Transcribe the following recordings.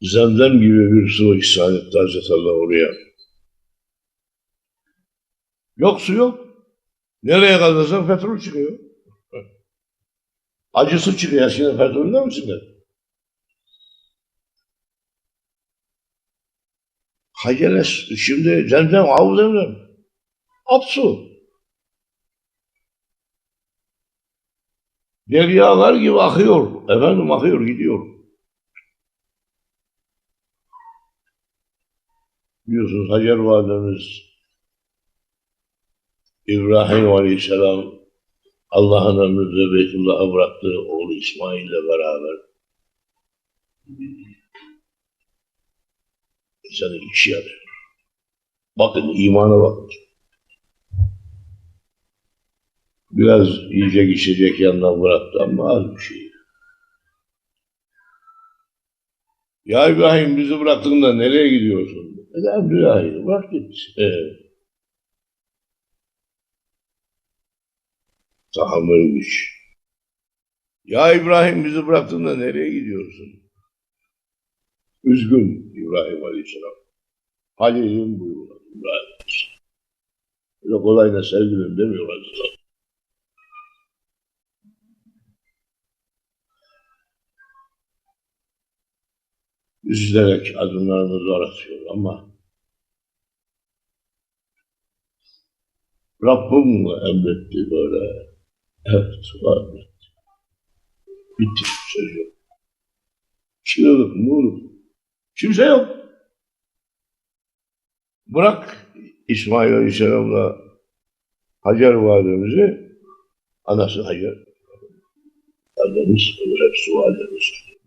zemzem gibi bir su ihsan etti Hazreti Allah oraya. Yok su yok. Nereye kazarsan petrol çıkıyor. Acı su çıkıyor. Şimdi petrolde mi çıkıyor? Hayır, şimdi zemzem, av zemzem. At su. Deryalar gibi akıyor. Efendim akıyor, gidiyor. Biliyorsunuz Hacer Validemiz İbrahim Aleyhisselam Allah'ın emrinde Beytullah'a bıraktığı oğlu İsmail ile beraber insanı iki arıyor. Bakın imana bakın. Biraz yiyecek içecek yanına bıraktı ama az bir şey. Ya İbrahim bizi bıraktın da nereye gidiyorsun? Abdülhahir bırak git. Evet. Tahammülmüş. Ya İbrahim bizi bıraktın da nereye gidiyorsun? Üzgün İbrahim Aleyhisselam. Halil'in buyruğu İbrahim Aleyhisselam. Öyle kolayla sevgilim demiyor Üzülerek adımlarını aratıyor ama Rabbim emretti böyle. Evet, emretti. Bitti, söz yok. Çığlık, muğluk. Kimse yok. Bırak İsmail Aleyhisselam'la Hacer validemizi, anası Hacer. Annemiz, hepsi validemiz.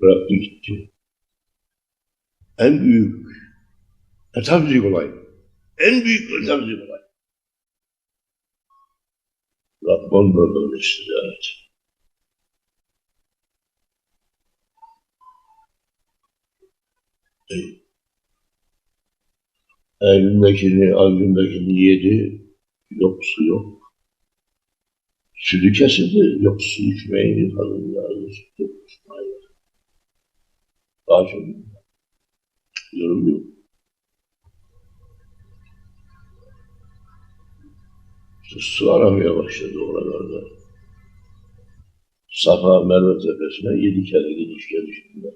Bıraktı gitti. En büyük metafizik olay. En büyük metafizik olay. Rabbim böyle istidat. Elindekini, albümdekini yedi, yok su yok. Sütü kesildi, yok su içmeyi kadınlar, içmeyi. Daha çok yorum yok. İşte su aramaya başladı oralarda. Safa Merve tepesine yedi kere gidiş geliştiler.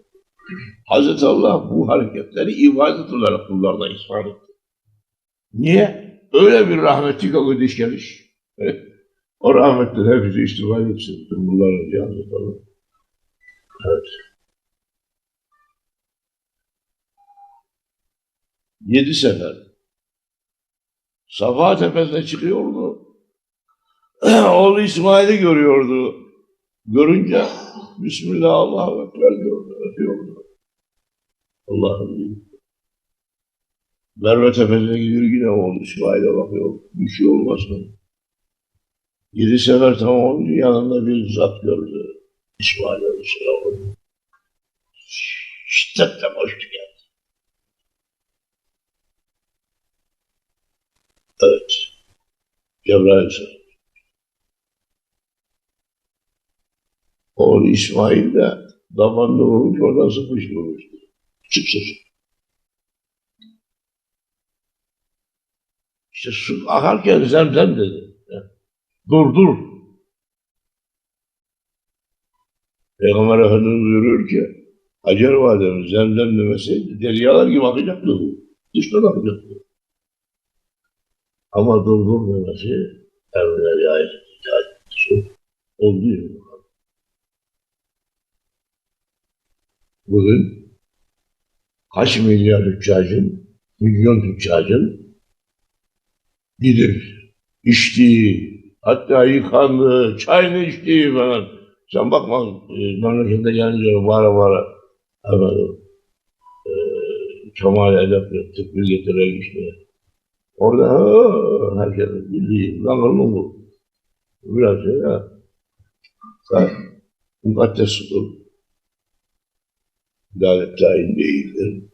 Hazreti Allah bu hareketleri ibadet olarak kullarına ihsan etti. Niye? Öyle bir rahmetlik o gidiş geliş. o rahmetler hepsi istifa etsin. Bunlar önce Hazreti Allah. Evet. Yedi sefer. Safa tepesine çıkıyordu. Oğlu İsmail'i görüyordu. Görünce Bismillah Allahu Ekber diyordu, öpüyordu. Allah'ım. Merve tepesine gidiyor yine oğlu İsmail'e bakıyor. Bir şey olmasın. Yedi sefer tamam olunca yanında bir zat gördü. İsmail Aleyhisselam. Şiddetle koştu geldi. Evet. Cebrail. Oğlu İsmail de damarını vurmuş, oradan sıkıştırmıştı. Çık çık. İşte su akarken zemzem dedi. Dur dur. Peygamber Efendimiz buyuruyor ki Hacer Validemiz zemzem demeseydi deryalar gibi akacaktı bu. Dıştan akacaktı. Ama dur dur demesi emrine riayet etti. Oldu ya. Bugün kaç milyar tüccacın, milyon tüccacın gidip içtiği, hatta yıkandığı, çayını içtiği falan. Sen bakma, memlekette yanınca vara vara efendim, e, kemal edep ettik, bir işte. Orada ha, herkesin bildiği, lan oğlum bu. Biraz şey ya. Mukaddes sudur. Lanet lain değildir.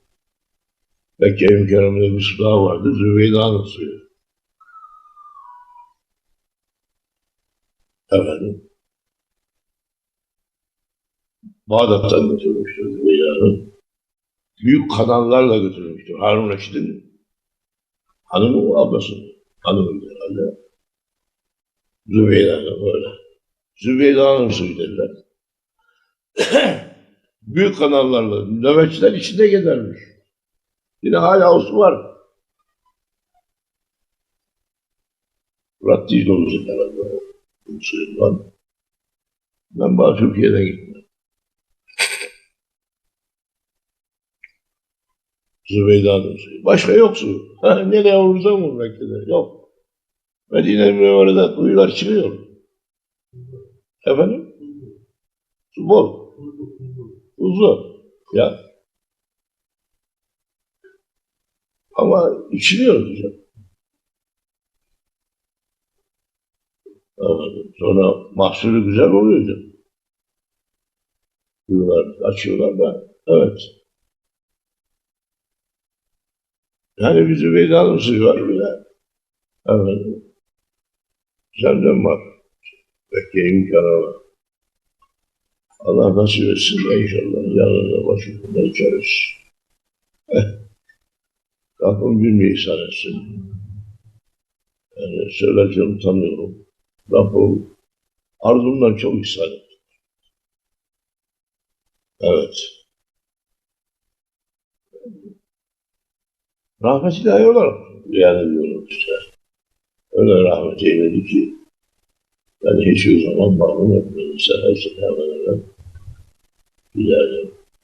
Mekke-i Mükerreme'de bir su daha vardı, Zübeyda'nın suyu. Efendim, Bağdat'tan götürmüştür Zübeyda'nın. Büyük kanallarla götürmüştür. Harun Reşit'in hanımı mı ablası mı? Hanımı herhalde. Zübeyda'nın öyle. Zübeyda'nın suyu derler. Büyük kanallarla nöbetçiler içinde gidermiş. Yine hala o su var. Murat değil olacak herhalde. Ben bana Türkiye'den gittim. Zübeyda'nın suyu. Başka yok su. Nereye olursa mı belki de. Yok. Medine Münevvere'de kuyular çıkıyor. Efendim? Su bol. Uzun. Ya. Ama içiliyor. Anladım. Sonra mahsulü güzel oluyor. Kuyular açıyorlar da. Evet. Yani bir Zübeyda'nın suyu var bir de. Efendim. Zemzem var. Belki imkanı var. Allah nasip etsin de inşallah yanına başımızda içeriz. Rabbim bir ihsan etsin. Yani söyleyeceğim tanıyorum. Rabbim ardından çok ihsan etti. Evet. Rahmet ilahi olarak yani diyorum işte. Öyle rahmet eyledi ki ben hiçbir zaman mahrum etmedim. Sen hepsini hemen hemen güzelce